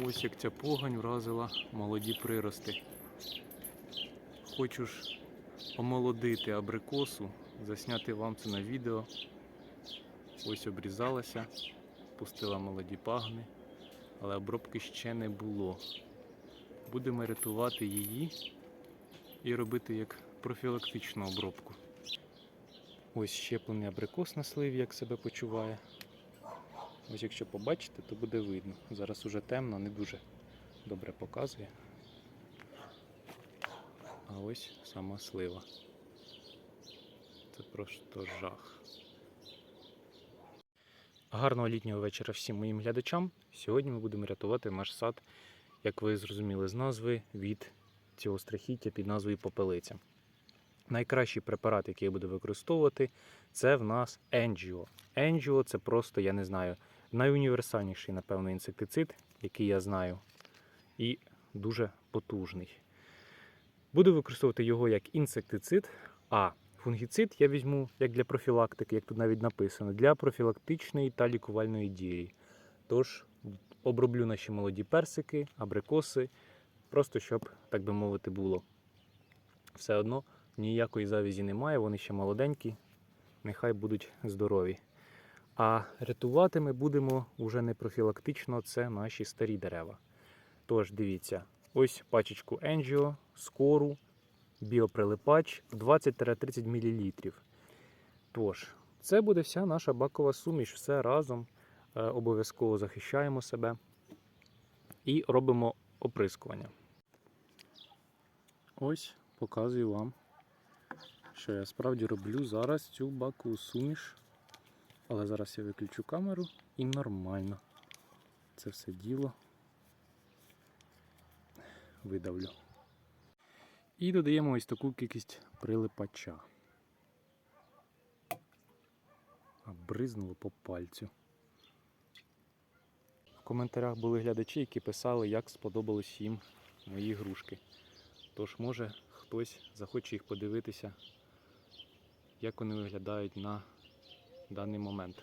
Ось як ця погань вразила молоді прирости. Хочу ж омолодити абрикосу, засняти вам це на відео. Ось обрізалася, пустила молоді пагни, але обробки ще не було. Будемо рятувати її і робити як профілактичну обробку. Ось щеплений абрикос на сливі, як себе почуває. Ось якщо побачите, то буде видно. Зараз уже темно, не дуже добре показує. А ось сама слива. Це просто жах. Гарного літнього вечора всім моїм глядачам. Сьогодні ми будемо рятувати наш сад, як ви зрозуміли з назви, від цього страхіття під назвою попелиця. Найкращий препарат, який я буду використовувати, це в нас Engio. Engio це просто, я не знаю, найуніверсальніший, напевно, інсектицид, який я знаю, і дуже потужний. Буду використовувати його як інсектицид, а фунгіцид я візьму як для профілактики, як тут навіть написано, для профілактичної та лікувальної дії. Тож оброблю наші молоді персики, абрикоси, просто щоб, так би мовити, було. Все одно ніякої завізі немає, вони ще молоденькі, нехай будуть здорові. А рятувати ми будемо вже не профілактично, це наші старі дерева. Тож дивіться, ось пачечку Engio, скору, біоприлипач 20-30 мл. Тож, це буде вся наша бакова суміш, все разом. Е, Обов'язково захищаємо себе і робимо оприскування. Ось показую вам, що я справді роблю зараз цю бакову суміш. Але зараз я виключу камеру і нормально це все діло видавлю. І додаємо ось таку кількість прилипача. А бризнуло по пальцю. В коментарях були глядачі, які писали, як сподобались їм мої грушки. Тож, може, хтось захоче їх подивитися, як вони виглядають на даний момент.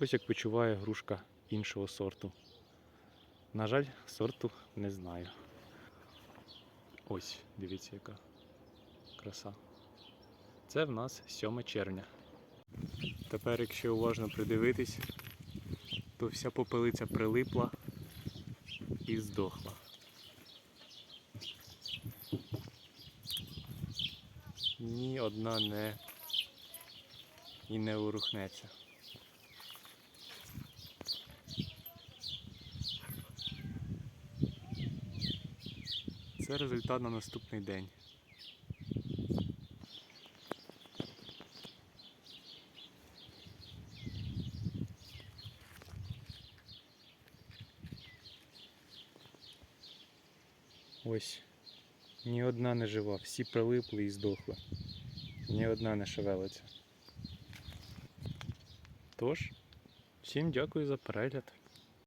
Ось як почуває грушка іншого сорту. На жаль, сорту не знаю. Ось, дивіться, яка краса. Це в нас 7 червня. Тепер, якщо уважно придивитись, то вся попелиця прилипла і здохла. Ні одна не і не ворухнеться. Це результат на наступний день. Ось. Ні одна не жива, всі прилипли і здохли. Ні одна не шевелиться. Тож, всім дякую за перегляд.